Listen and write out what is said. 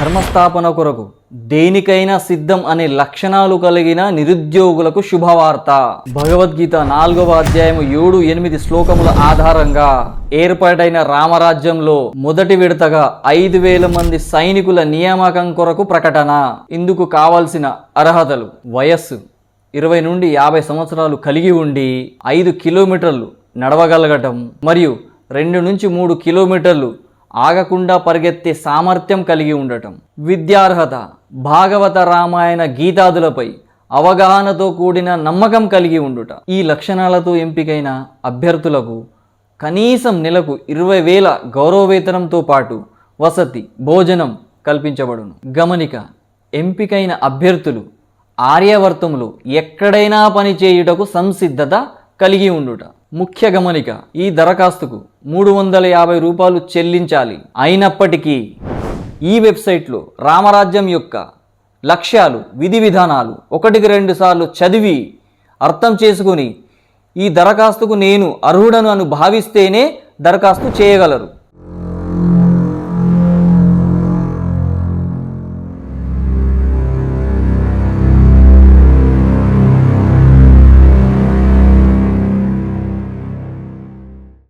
ధర్మస్థాపన కొరకు దేనికైనా సిద్ధం అనే లక్షణాలు కలిగిన నిరుద్యోగులకు శుభవార్త. భగవద్గీత నాలుగవ అధ్యాయము ఏడు ఎనిమిది శ్లోకముల ఆధారంగా ఏర్పాటైన రామరాజ్యంలో మొదటి విడతగా ఐదు వేల మంది సైనికుల నియామకం కొరకు ప్రకటన. ఇందుకు కావాల్సిన అర్హతలు వయస్సు ఇరవై నుండి యాభై సంవత్సరాలు కలిగి ఉండి ఐదు కిలోమీటర్లు నడవగలగటం మరియు రెండు నుంచి మూడు కిలోమీటర్లు ఆగకుండా పరిగెత్తే సామర్థ్యం కలిగి ఉండటం. విద్యార్హత భాగవత రామాయణ గీతాదులపై అవగాహనతో కూడిన నమ్మకం కలిగి ఉండుట. ఈ లక్షణాలతో ఎంపికైన అభ్యర్థులకు కనీసం నెలకు ఇరవై వేల గౌరవవేతనంతో పాటు వసతి భోజనం కల్పించబడును. గమనిక ఎంపికైన అభ్యర్థులు ఆర్యవర్తములు ఎక్కడైనా పని చేయుటకు సంసిద్ధత కలిగి ఉండుట. ముఖ్య గమనిక ఈ దరఖాస్తుకు మూడు వందల యాభై రూపాయలు చెల్లించాలి. అయినప్పటికీ ఈ వెబ్సైట్లో రామరాజ్యం యొక్క లక్ష్యాలు విధి విధానాలు ఒకటికి రెండు సార్లు చదివి అర్థం చేసుకుని ఈ దరఖాస్తుకు నేను అర్హుడను అని భావిస్తేనే దరఖాస్తు చేయగలరు.